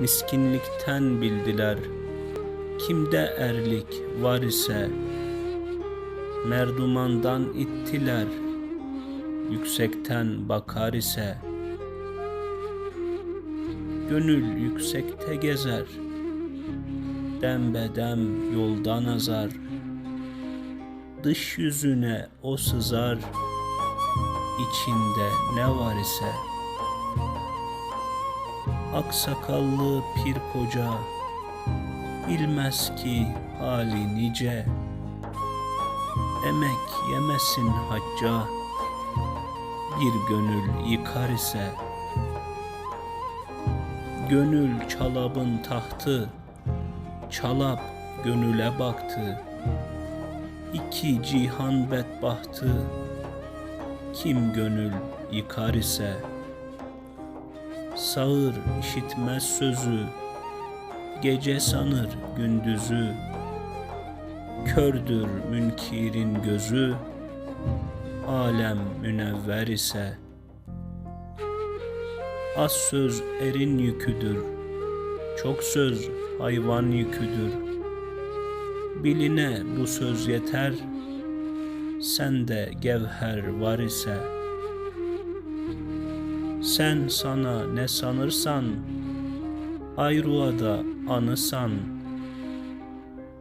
miskinlikten bildiler. Kimde erlik var ise merdumandan ittiler. Yüksekten bakar ise gönül yüksekte gezer. Dembedem yoldan azar. Dış yüzüne o sızar. içinde ne var ise. Aksakallı pir koca bilmez ki hali nice. Emek yemesin hacca bir gönül yıkar ise. Gönül çalabın tahtı, çalap gönüle baktı. İki cihan bedbahtı, kim gönül yıkar ise. Sağır işitmez sözü, gece sanır gündüzü. Kördür münkirin gözü, alem münevver ise. Az söz erin yüküdür, çok söz hayvan yüküdür. Biline bu söz yeter, sende gevher var ise. Sen sana ne sanırsan, ayrıada anısan.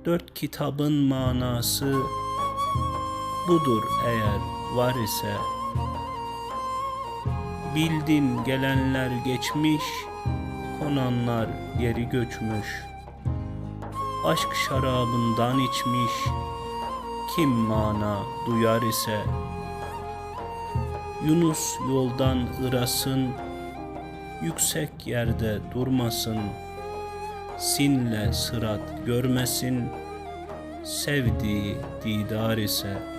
Dört kitabın manası budur eğer var ise. Bildin gelenler geçmiş, konanlar geri göçmüş. Aşk şarabından içmiş, kim mana duyar ise. Yunus yoldan ırasın, yüksek yerde durmasın. Sinle sırat görmesin, sevdiği didar ise.''